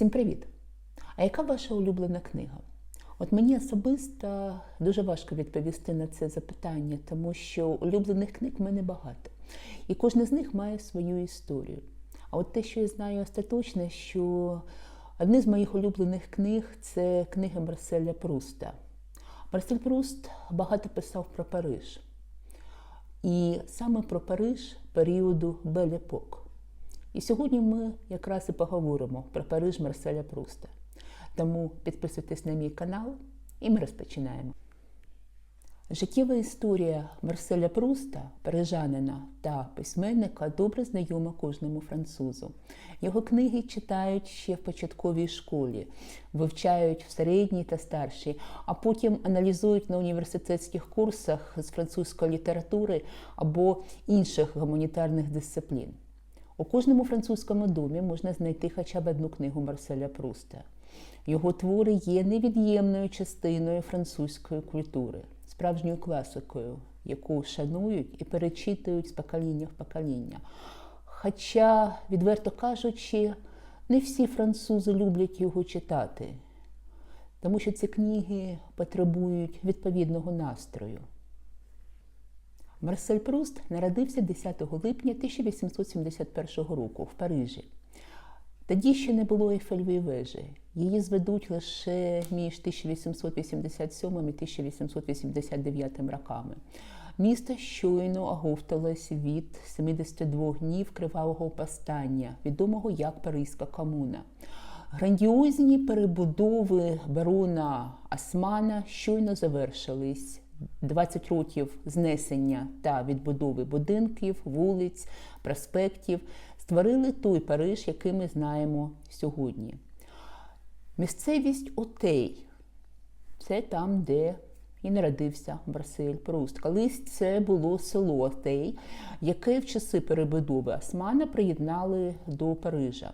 Всім привіт! А яка ваша улюблена книга? От мені особисто дуже важко відповісти на це запитання, тому що улюблених книг в мене багато. І кожна з них має свою історію. А от те, що я знаю остаточно, що одні з моїх улюблених книг це книги Марселя Пруста. Марсель Пруст багато писав про Париж. І саме про Париж періоду Бель-Епок. І сьогодні ми якраз і поговоримо про Париж Марселя Пруста. Тому підписуйтесь на мій канал і ми розпочинаємо. Життєва історія Марселя Пруста, парижанина та письменника, добре знайома кожному французу. Його книги читають ще в початковій школі, вивчають в середній та старшій, а потім аналізують на університетських курсах з французької літератури або інших гуманітарних дисциплін. У кожному французькому домі можна знайти хоча б одну книгу Марселя Пруста. Його твори є невід'ємною частиною французької культури, справжньою класикою, яку шанують і перечитують з покоління в покоління. Хоча, відверто кажучи, не всі французи люблять його читати, тому що ці книги потребують відповідного настрою. Марсель Пруст народився 10 липня 1871 року в Парижі. Тоді ще не було Ейфельової вежі. Її зведуть лише між 1887 і 1889 роками. Місто щойно оговталось від 72 днів кривавого повстання, відомого як Паризька комуна. Грандіозні перебудови барона Османа щойно завершились. 20 років знесення та відбудови будинків, вулиць, проспектів створили той Париж, який ми знаємо сьогодні. Місцевість Отей це там, де і народився Марсель Пруст. Колись це було село Отей, яке в часи перебудови Османа приєднали до Парижа.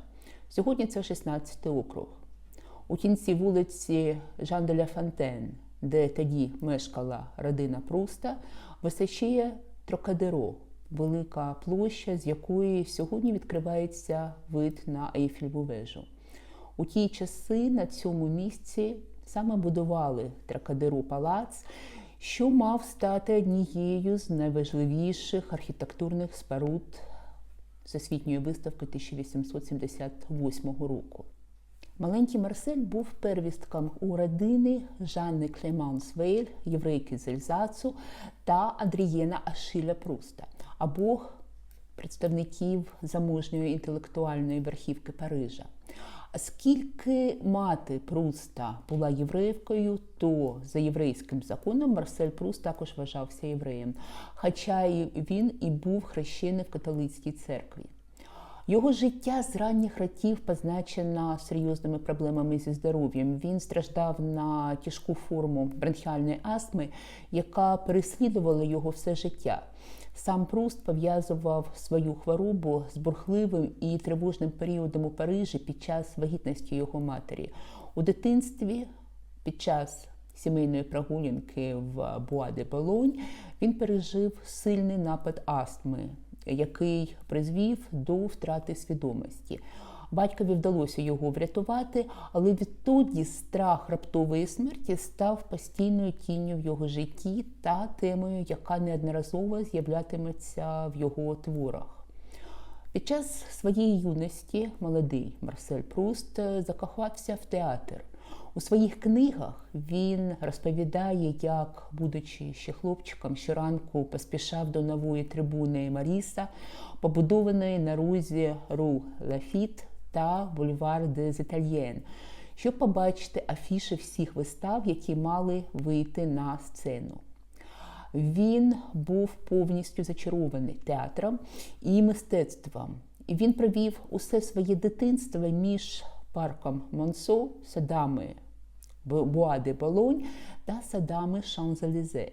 Сьогодні це 16 округ. У кінці вулиці Жан де ля Фонтен, де тоді мешкала родина Пруста, височіє Трокадеро, велика площа, з якої сьогодні відкривається вид на Ейфельву вежу. У ті часи на цьому місці саме будували Трокадеро палац, що мав стати однією з найважливіших архітектурних споруд Всесвітньої виставки 1878 року. Маленький Марсель був первістком у родини Жанни Клеманс Вейль, єврейки з Ельзацу, та Адрієна Ашиля Пруста, обох представників заможньої інтелектуальної верхівки Парижа. Оскільки мати Пруста була єврейкою, то за єврейським законом Марсель Пруст також вважався євреєм, хоча він і був хрещений в католицькій церкві. Його життя з ранніх років позначено серйозними проблемами зі здоров'ям. Він страждав на тяжку форму бронхіальної астми, яка переслідувала його все життя. Сам Пруст пов'язував свою хворобу з бурхливим і тривожним періодом у Парижі під час вагітності його матері. У дитинстві під час сімейної прогулянки в Буа де Болонь він пережив сильний напад астми який призвів до втрати свідомості. Батькові вдалося його врятувати, але відтоді страх раптової смерті став постійною тінню в його житті та темою, яка неодноразово з'являтиметься в його творах. Під час своєї юності молодий Марсель Пруст закохався в театр. У своїх книгах він розповідає, як, будучи ще хлопчиком, щоранку поспішав до нової трибуни Маріса, побудованої на розі Ру Лафіт та Бульвар де Зітальєн, щоб побачити афіши всіх вистав, які мали вийти на сцену. Він був повністю зачарований театром і мистецтвом. І він провів усе своє дитинство між парком Монсо, садами Буа де Болонь та садами Шанзелізе.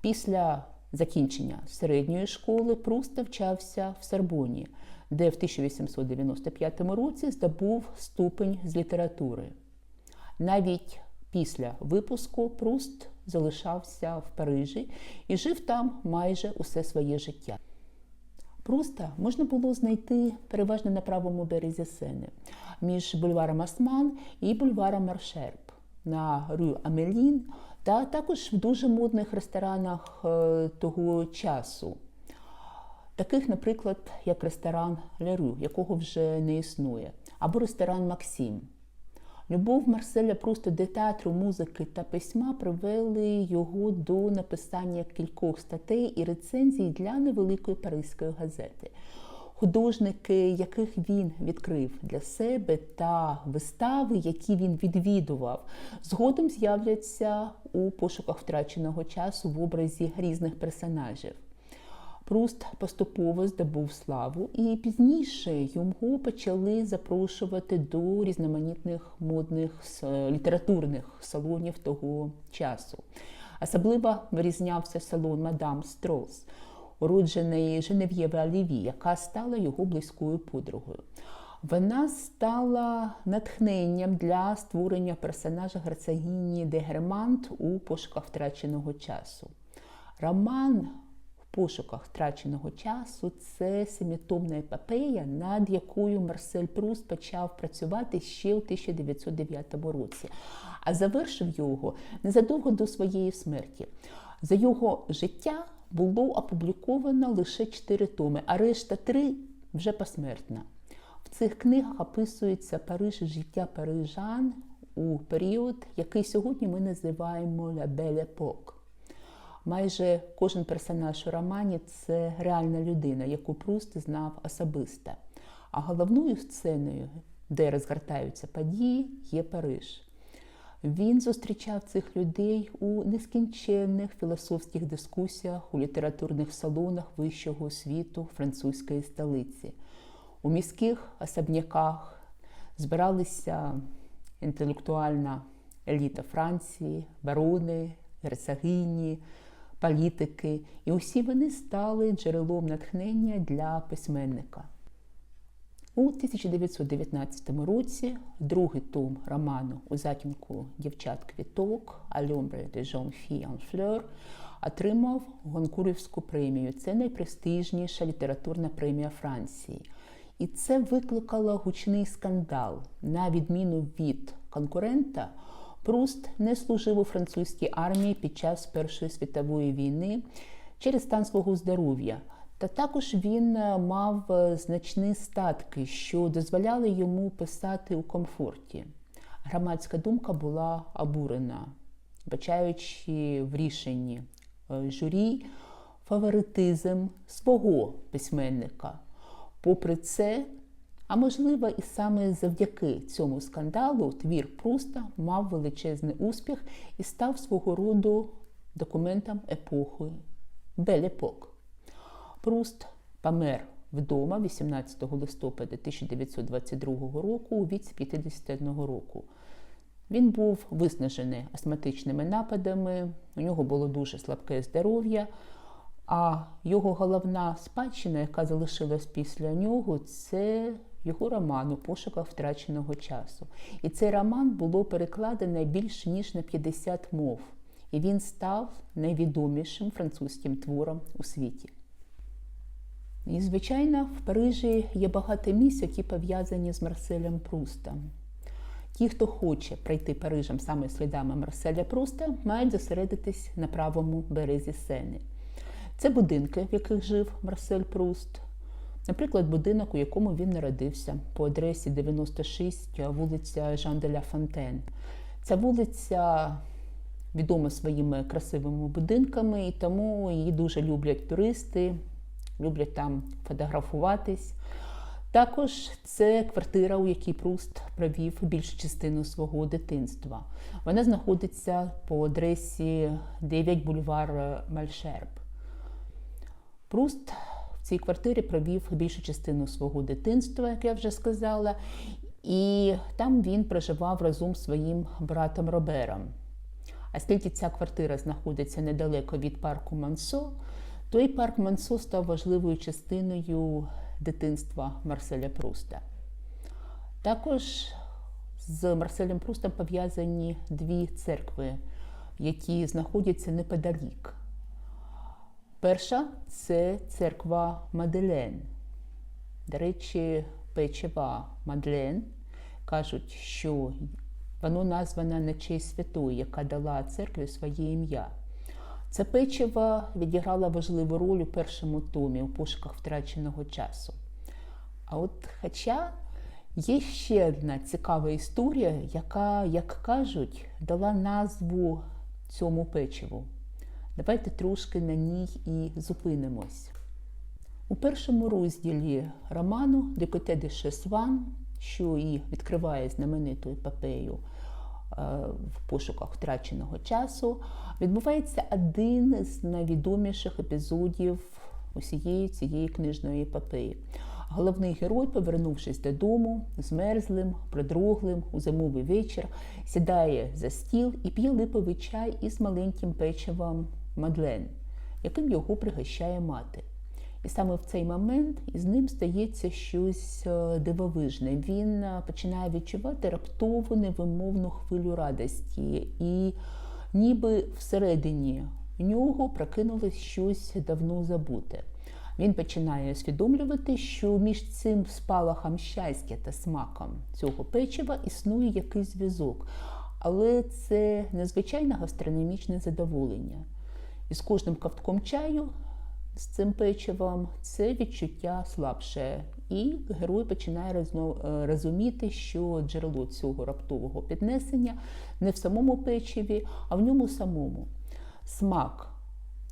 Після закінчення середньої школи Пруст навчався в Сорбоні, де в 1895 році здобув ступень з літератури. Навіть після випуску Пруст залишався в Парижі і жив там майже усе своє життя. Пруста можна було знайти переважно на правому березі Сени між бульваром Осман і бульваром Маршерб на Рю Амелін, та також в дуже модних ресторанах е, того часу. Таких, наприклад, як ресторан Лерю, якого вже не існує, або ресторан Максим. Любов Марселя просто до театру, музики та письма привели його до написання кількох статей і рецензій для невеликої паризької газети. Художники, яких він відкрив для себе, та вистави, які він відвідував, згодом з'являться у пошуках втраченого часу в образі різних персонажів. Пруст поступово здобув славу, і пізніше його почали запрошувати до різноманітних модних літературних салонів того часу. Особливо вирізнявся салон Мадам Строс, уродженої Женев'єви Аліві, яка стала його близькою подругою. Вона стала натхненням для створення персонажа герцогині де у пошуках втраченого часу. Роман в пошуках втраченого часу це семітомна епопея, над якою Марсель Пруст почав працювати ще у 1909 році, а завершив його незадовго до своєї смерті. За його життя було опубліковано лише чотири томи, а решта три вже посмертна. В цих книгах описується Париж життя парижан у період, який сьогодні ми називаємо «La Belle Époque». Майже кожен персонаж у романі це реальна людина, яку Пруст знав особисто. А головною сценою, де розгортаються події, є Париж. Він зустрічав цих людей у нескінченних філософських дискусіях, у літературних салонах вищого світу французької столиці. У міських особняках збиралися інтелектуальна еліта Франції, барони, герцогині, політики, і усі вони стали джерелом натхнення для письменника. У 1919 році другий том роману у затінку дівчат квіток Альомбре де Жон Фі Анфлер отримав Гонкурівську премію. Це найпрестижніша літературна премія Франції. І це викликало гучний скандал. На відміну від конкурента, Пруст не служив у французькій армії під час Першої світової війни через стан свого здоров'я. Та також він е, мав е, значні статки, що дозволяли йому писати у комфорті. Громадська думка була обурена, бачаючи в рішенні е, журі фаворитизм свого письменника. Попри це, а можливо, і саме завдяки цьому скандалу твір Пруста мав величезний успіх і став свого роду документом епохи Белепок. Пруст помер вдома 18 листопада 1922 року у віці 51 року. Він був виснажений астматичними нападами, у нього було дуже слабке здоров'я, а його головна спадщина, яка залишилась після нього, це його роман у пошуках втраченого часу. І цей роман було перекладено більш ніж на 50 мов, і він став найвідомішим французьким твором у світі. І, звичайно, в Парижі є багато місць, які пов'язані з Марселем Прустом. Ті, хто хоче пройти Парижем саме слідами Марселя Пруста, мають зосередитись на правому березі Сени. Це будинки, в яких жив Марсель Пруст. Наприклад, будинок, у якому він народився, по адресі 96, вулиця Жан де ля Фонтен. Ця вулиця відома своїми красивими будинками, і тому її дуже люблять туристи, люблять там фотографуватись. Також це квартира, у якій Пруст провів більшу частину свого дитинства. Вона знаходиться по адресі 9 бульвар Мальшерб. Пруст в цій квартирі провів більшу частину свого дитинства, як я вже сказала, і там він проживав разом з своїм братом Робером. А скільки ця квартира знаходиться недалеко від парку Мансо, то і парк Мансо став важливою частиною дитинства Марселя Пруста. Також з Марселем Прустом пов'язані дві церкви, які знаходяться неподалік. Перша це церква Маделен. До речі, печива Мадлен кажуть, що воно назване на честь святої, яка дала церкві своє ім'я. Це печиво відіграло важливу роль у першому томі у пошуках втраченого часу. А от хоча є ще одна цікава історія, яка, як кажуть, дала назву цьому печиву. Давайте трошки на ній і зупинимось. У першому розділі роману Декоте де Шесван, що і відкриває знамениту епопею в пошуках втраченого часу, відбувається один з найвідоміших епізодів усієї цієї книжної епопеї. Головний герой, повернувшись додому, змерзлим, продруглим у зимовий вечір, сідає за стіл і п'є липовий чай із маленьким печивом Мадлен, яким його пригощає мати. І саме в цей момент із ним стається щось е, дивовижне. Він е, починає відчувати раптову невимовну хвилю радості, і ніби всередині нього прокинулось щось давно забуте. Він починає усвідомлювати, що між цим спалахом щастя та смаком цього печива існує якийсь зв'язок, але це незвичайне гастрономічне задоволення. І з кожним ковтком чаю з цим печивом це відчуття слабше. І герой починає розуміти, що джерело цього раптового піднесення не в самому печиві, а в ньому самому. Смак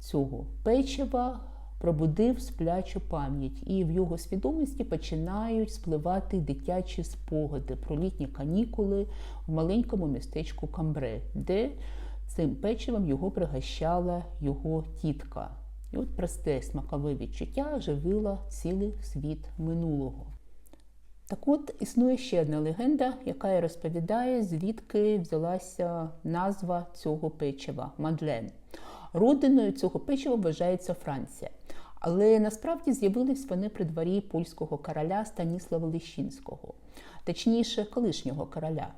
цього печива пробудив сплячу пам'ять, і в його свідомості починають спливати дитячі спогади про літні канікули в маленькому містечку Камбре, де цим печивом його пригощала його тітка. І от просте смакове відчуття живило цілий світ минулого. Так от існує ще одна легенда, яка розповідає, звідки взялася назва цього печива Мадлен. Родиною цього печива вважається Франція. Але насправді з'явились вони при дворі польського короля Станіслава Лещинського, точніше, колишнього короля.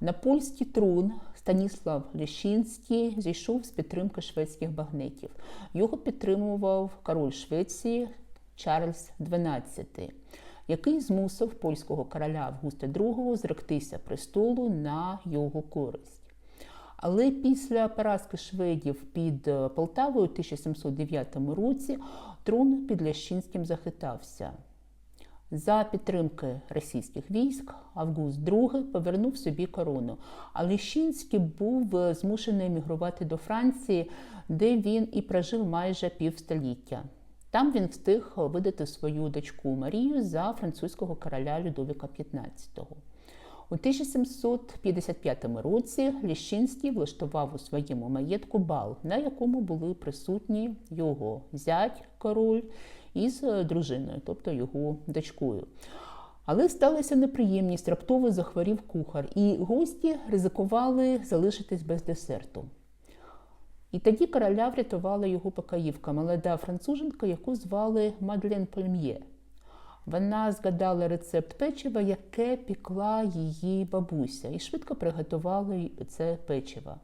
На польський трон Станіслав Лещинський зійшов з підтримки шведських багнетів. Його підтримував король Швеції Чарльз XII, який змусив польського короля Августа II зректися престолу на його користь. Але після поразки шведів під Полтавою у 1709 році трон під Лящинським захитався. За підтримки російських військ Август II повернув собі корону. А Лещинський був змушений емігрувати до Франції, де він і прожив майже півстоліття. Там він встиг видати свою дочку Марію за французького короля Людовіка XV. У 1755 році Ліщинський влаштував у своєму маєтку бал, на якому були присутні його зять король із дружиною, тобто його дочкою. Але сталася неприємність, раптово захворів кухар, і гості ризикували залишитись без десерту. І тоді короля врятувала його покоївка, молода француженка, яку звали Мадлен Пальм'є. Вона згадала рецепт печива, яке пікла її бабуся, і швидко приготувала це печиво.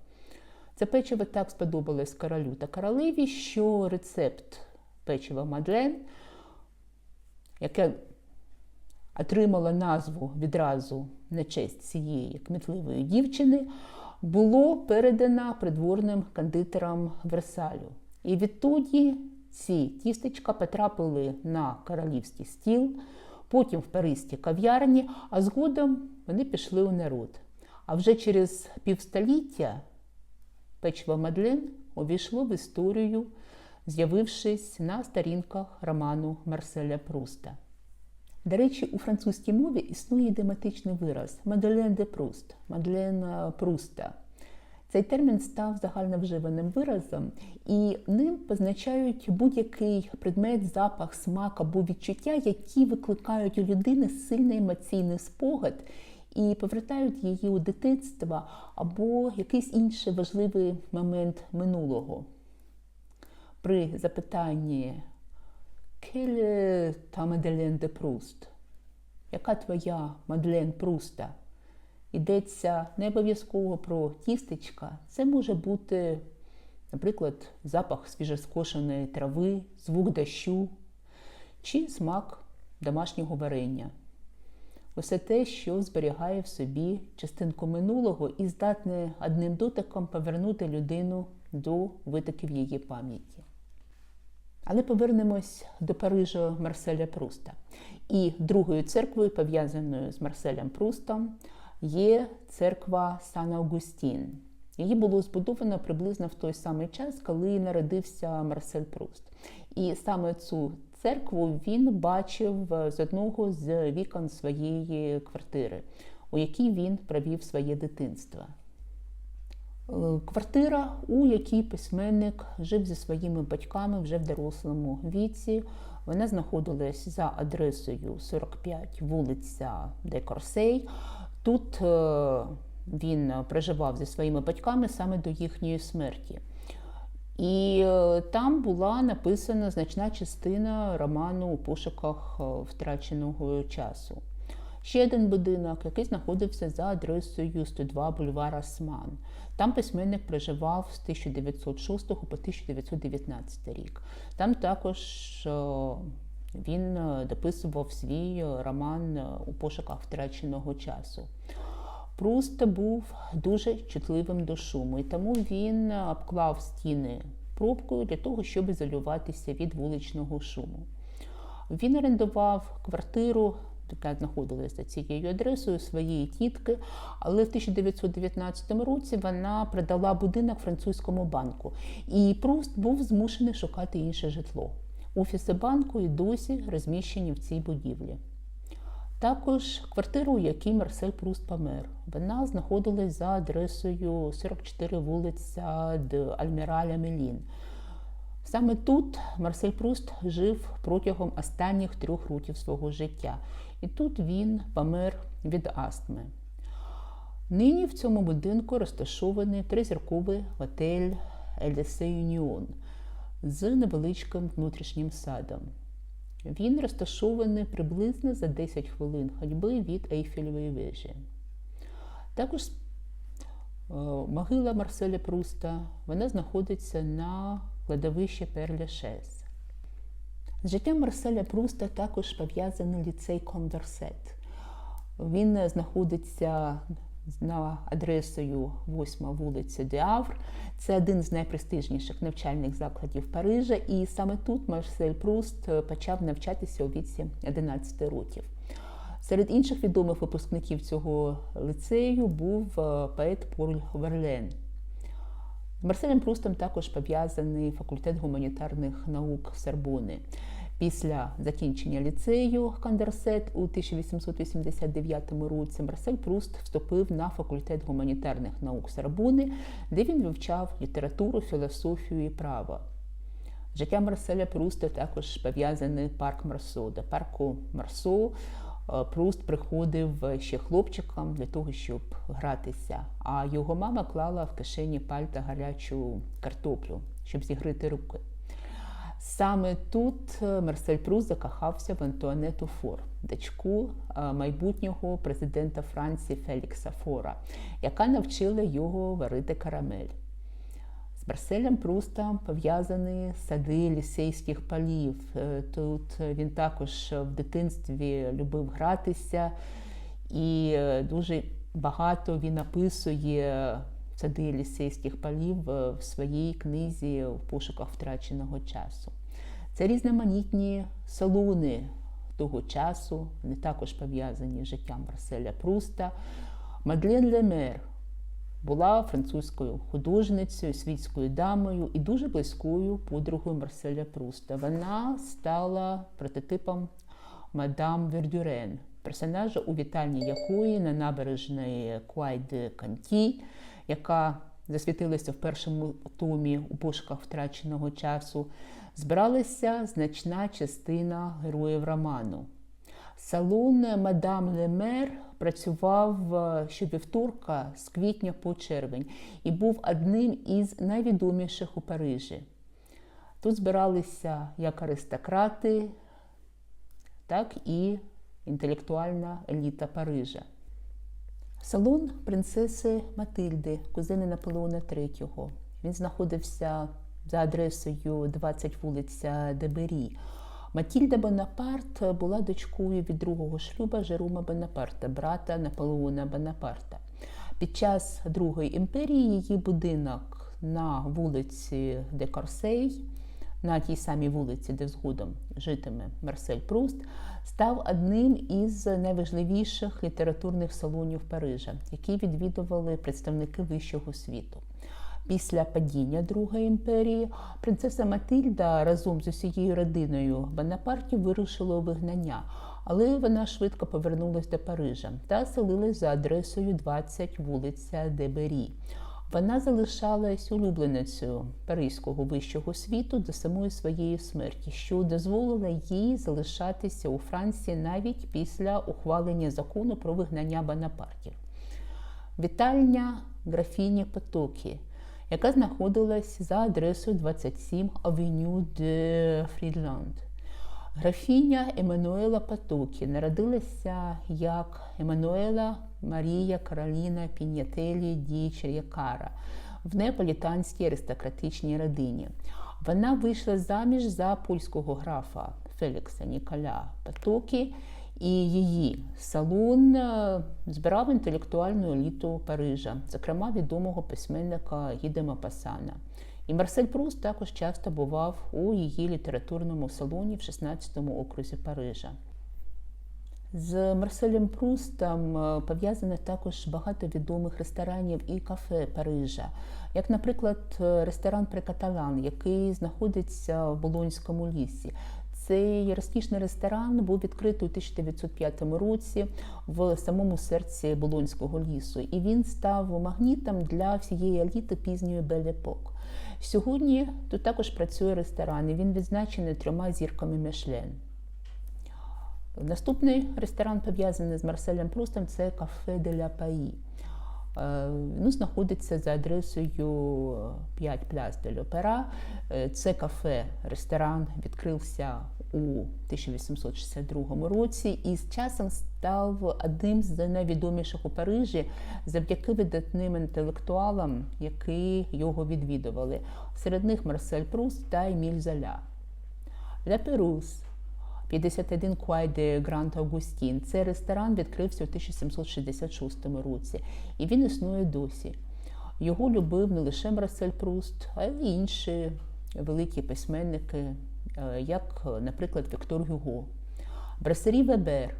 Це печиво так сподобалось королю та королеві, що рецепт печива Мадлен, яке отримало назву відразу на честь цієї кмітливої дівчини, було передано придворним кондитерам Версалю. І відтоді ці тістечка потрапили на королівський стіл, потім в паризькій кав'ярні, а згодом вони пішли у народ. А вже через півстоліття печиво Мадлен увійшло в історію, з'явившись на сторінках роману Марселя Пруста. До речі, у французькій мові існує ідематичний вираз Мадлен де Пруст, Мадлен Пруста. Цей термін став загальновживаним виразом, і ним позначають будь-який предмет, запах, смак або відчуття, які викликають у людини сильний емоційний спогад і повертають її у дитинство або якийсь інший важливий момент минулого. При запитанні «Quelle ta Madeleine de Proust?» Яка твоя Мадлен Пруста? Йдеться не обов'язково про тістечка. Це може бути наприклад, запах свіжоскошеної трави, звук дощу чи смак домашнього варення. Усе те, що зберігає в собі частинку минулого і здатне одним дотиком повернути людину до витоків її пам'яті. Але повернемось до Парижа Марселя Пруста. І другою церквою, пов'язаною з Марселем Прустом, є церква Сан Аугустін. Її було збудовано приблизно в той самий час, коли народився Марсель Пруст. І саме цю церкву він бачив з одного з вікон своєї квартири, у якій він провів своє дитинство. Е, квартира, у якій письменник жив зі своїми батьками вже в дорослому віці. Вона знаходилась за адресою 45 вулиця Де Корсей. Тут е, він проживав зі своїми батьками саме до їхньої смерті. І е, там була написана значна частина роману у пошуках втраченого часу. Ще один будинок, який знаходився за адресою 102 бульвара Сман. Там письменник проживав з 1906 по 1919 рік. Там також він е, дописував свій роман е, у пошуках втраченого часу. Пруст був дуже чутливим до шуму, і тому він обклав стіни пробкою для того, щоб ізолюватися від вуличного шуму. Він орендував квартиру яка знаходилася за цією адресою своєї тітки, але в 1919 році вона продала будинок французькому банку, і Пруст був змушений шукати інше житло. Офіси банку і досі розміщені в цій будівлі. Також квартиру, у якій Марсель Пруст помер. Вона знаходилась за адресою 44 вулиця Де Альміраля Мелін. Саме тут Марсель Пруст жив протягом останніх трьох років свого життя. І тут він помер від астми. Нині в цьому будинку розташований тризірковий готель Елісе Юніон з невеличким внутрішнім садом. Він розташований приблизно за 10 хвилин ходьби від Ейфелевої вежі. Також е, могила Марселя Пруста вона знаходиться на кладовищі Перлі-Шес. З життям Марселя Пруста також пов'язаний ліцей Кондорсет. Він знаходиться на адресою 8 вулиця Деавр. Це один з найпрестижніших навчальних закладів Парижа, і саме тут Марсель Пруст почав навчатися у віці 11 років. Серед інших відомих випускників цього лицею був е, поет Поль Верлен. Марселем Прустом також пов'язаний факультет гуманітарних наук Сорбони. Після закінчення ліцею Кандерсет у 1889 році Марсель Пруст вступив на факультет гуманітарних наук Сорбони, де він вивчав літературу, філософію і право. Життя Марселя Пруста також пов'язане парк Марсо. До парку Марсо е, Пруст приходив ще хлопчиком для того, щоб гратися. А його мама клала в кишені пальта гарячу картоплю, щоб зігрити руки. Саме тут е, Марсель Прус закохався в Антуанету Фор, дочку е, майбутнього президента Франції Фелікса Фора, яка навчила його варити карамель. З Марселем Прустом пов'язані сади лісейських полів. Е, тут він також в дитинстві любив гратися, і дуже багато він описує сади лісейських полів в своїй книзі в пошуках втраченого часу. Це різноманітні салони того часу, вони також пов'язані з життям Марселя Пруста. Мадлен Лемер була французькою художницею, світською дамою і дуже близькою подругою Марселя Пруста. Вона стала прототипом мадам Вердюрен, персонажа, у вітальні якої на набережної Куайде Канті, яка засвітилася в першому томі у пошуках втраченого часу, збиралася значна частина героїв роману. Салон Мадам Лемер працював е, щовівторка з квітня по червень і був одним із найвідоміших у Парижі. Тут збиралися як аристократи, так і інтелектуальна еліта Парижа. Салон принцеси Матильди, кузини Наполеона III. Він знаходився за адресою 20 вулиця Дебері. Матільда Бонапарт була дочкою від другого шлюба Жерома Бонапарта, брата Наполеона Бонапарта. Під час Другої імперії її будинок на вулиці Де Корсей, на тій самій вулиці, де згодом житиме Марсель Пруст, став одним із найважливіших літературних салонів Парижа, які відвідували представники вищого світу. Після падіння Другої імперії принцеса Матильда разом з усією родиною Бонапартів вирушила у вигнання, але вона швидко повернулася до Парижа та селилась за адресою 20 вулиця Дебері. Вона залишалась улюбленицею паризького вищого світу до самої своєї смерті, що дозволило їй залишатися у Франції навіть після ухвалення закону про вигнання Бонапартів. Вітальня графіні Потокі, яка знаходилась за адресою 27 Авеню де Фрідланд. Графіня Еммануела Потокі народилася як Еммануела Марія Кароліна Пінятелі Ді Чер'якара в неаполітанській аристократичній родині. Вона вийшла заміж за польського графа Фелікса Ніколя Потокі, і її салон збирав інтелектуальну еліту Парижа, зокрема відомого письменника Гіде Мапасана. І Марсель Пруст також часто бував у її літературному салоні в 16-му окрузі Парижа. З Марселем Прустом пов'язано також багато відомих ресторанів і кафе Парижа, як, наприклад, ресторан Прекаталан, який знаходиться в Болонському лісі. Цей розкішний ресторан був відкритий у 1905 році в самому серці Болонського лісу, і він став магнітом для всієї еліти пізньої Бель-Епок. Сьогодні тут також працює ресторан, і він відзначений трьома зірками Мішлен. Наступний ресторан, пов'язаний з Марселем Прустом, це кафе де ля Паї. Ну, знаходиться за адресою 5 Пляс де Льопера. Це кафе, ресторан відкрився у 1862 році і з часом став одним з найвідоміших у Парижі завдяки видатним інтелектуалам, які його відвідували. Серед них Марсель Пруст та Еміль Золя. Ля Перус 51 Куай де Грант Августін. Цей ресторан відкрився у 1766 році, і він існує досі. Його любив не лише Марсель Пруст, а й інші великі письменники, як, наприклад, Віктор Гюго. Брасері Вебер,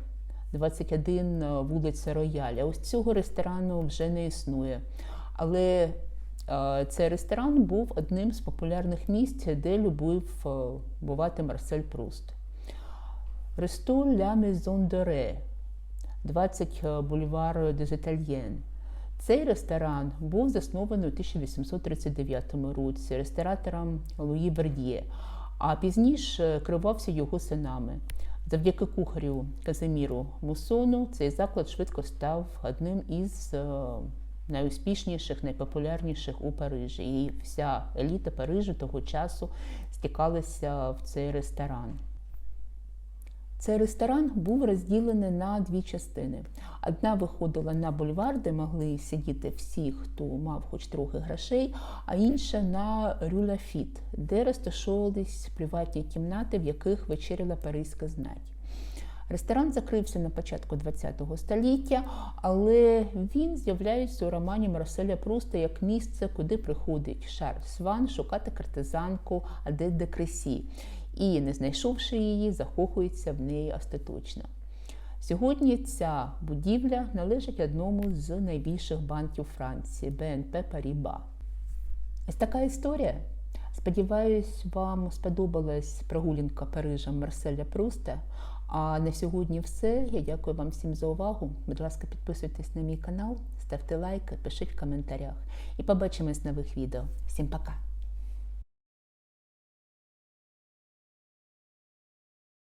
21 вулиця Рояля. Ось цього ресторану вже не існує. Але цей ресторан був одним з популярних місць, де любив бувати Марсель Пруст. Ресто Ля Maison de 20 бульвар des Italiens. Цей ресторан був заснований у 1839 році ресторатором Луї Верд'є, а пізніше керувався його синами. Завдяки кухарю Казиміру Мусону цей заклад швидко став одним із найуспішніших, найпопулярніших у Парижі. І вся еліта Парижу того часу стікалася в цей ресторан. Цей ресторан був розділений на дві частини. Одна виходила на бульвар, де могли сидіти всі, хто мав хоч трохи грошей, а інша на Рюляфіт, де розташовувались приватні кімнати, в яких вечеряла паризька знать. Ресторан закрився на початку ХХ століття, але він з'являється у романі Марселя Пруста як місце, куди приходить Шарль Сван шукати картизанку Адет де Кресі і, не знайшовши її, закохується в неї остаточно. Сьогодні ця будівля належить одному з найбільших банків Франції БНП Паріба. Ось така історія. Сподіваюсь, вам сподобалась прогулянка Парижем Марселя Пруста. А на сьогодні все. Я дякую вам всім за увагу. Будь ласка, підписуйтесь на мій канал, ставте лайки, пишіть в коментарях. І побачимось в нових відео. Всім пока!